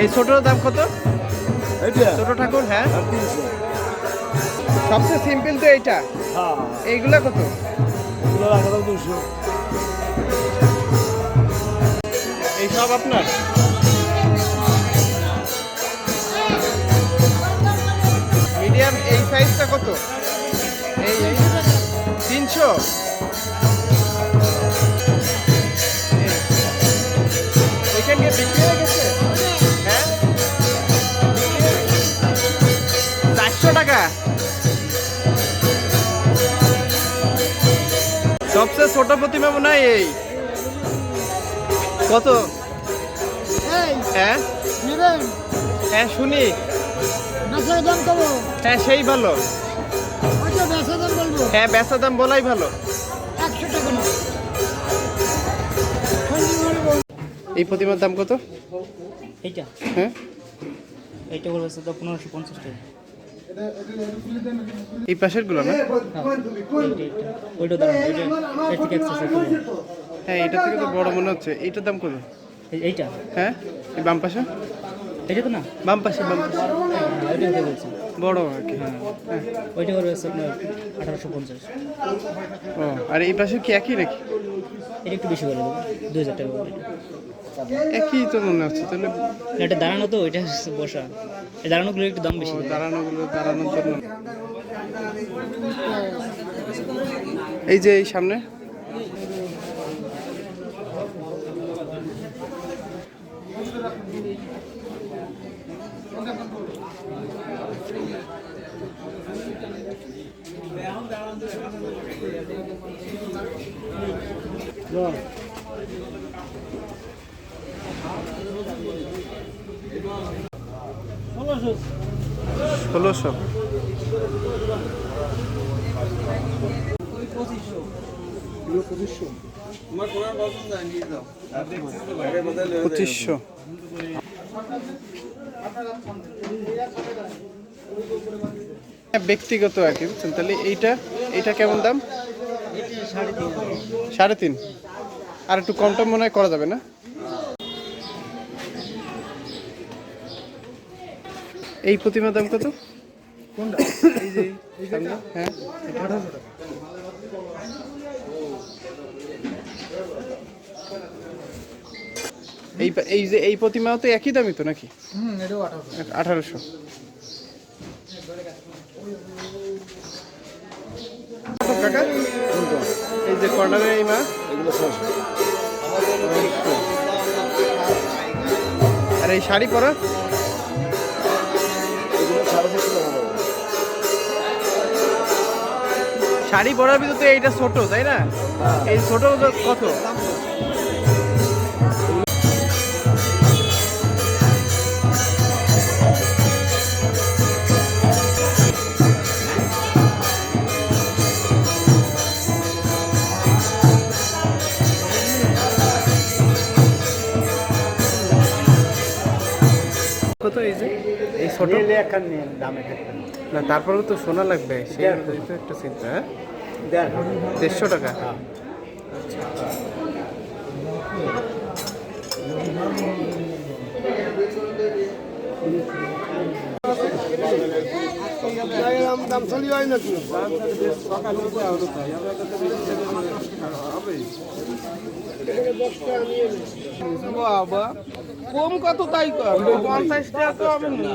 এই ছোটোর দাম কত? এইটা? ছোট ঠাকুর হ্যাঁ। সবচেয়ে সিম্পল তো এইটা। হ্যাঁ। এইগুলা কত? দুশো এই সব আপনার? মিডিয়াম এই সাইজটা কত? এই এই। তিনশো? টাকা সবচেয়ে ছোট প্রতিমা মনে হয় এই। কত? এই হ্যাঁ? হ্যাঁ শুনি। হ্যাঁ সেই ভালো। বলব? হ্যাঁ বেচা দাম বলাই ভালো। এই প্রতিমার দাম কত? এইটা? হ্যাঁ? এইটা বলে তো পনেরোশো পঞ্চাশ টাকা। এই পাশেরগুলো না? ওইটা। হ্যাঁ এটা থেকে তো বড় মনে হচ্ছে। এইটার দাম কত? এইটা? হ্যাঁ? এই বাম পাশে? এইটা তো না? বাম পাশে বাম পাশে। হ্যাঁ, কথা বড় আর কি হ্যাঁ। ওইটা করে হচ্ছে আপনার আঠারোশো পঞ্চাশ। ও আর এই পাশে কি একই নাকি? এটা একটু বেশি করে দেবো দু হাজার টাকা করে। একই তো মনে হচ্ছে তাহলে এটা দাঁড়ানো তো হচ্ছে বসা। দাঁড়ানোগুলো একটু দাম বেশি। দাঁড়ানোগুলো দাঁড়ানোর জন্য। এই যে এই সামনে। ষোলোশো। পঁচিশশো। হ্যাঁ, ব্যক্তিগত আর কি বুঝছেন? তাহলে এইটা এইটা কেমন দাম? সাড়ে তিন। আর একটু কম টম মনে হয় করা যাবে না? এই প্রতিমার দাম কত? কোনটা? এই যে হ্যাঁ। এই এই যে এই প্রতিমাও তো একই দামই তো নাকি? আঠারোশো। কাকা? এই যে কর্নারের এই মা? এগুলো আর এই শাড়ি পরা? শাড়ি পরার ভিতরে তো এইটা ছোট তাই না? এই ছোট কত? কত এই যে এই ছোট। দামে না তারপরেও তো সোনা লাগবে সেই তো একটা চিন্তা হ্যাঁ? দেখ দেড়শো টাকা? দাম চলি হয়। নাকি বাবা কম কত তাই কর? পঞ্চাশ টাকা তো হবে না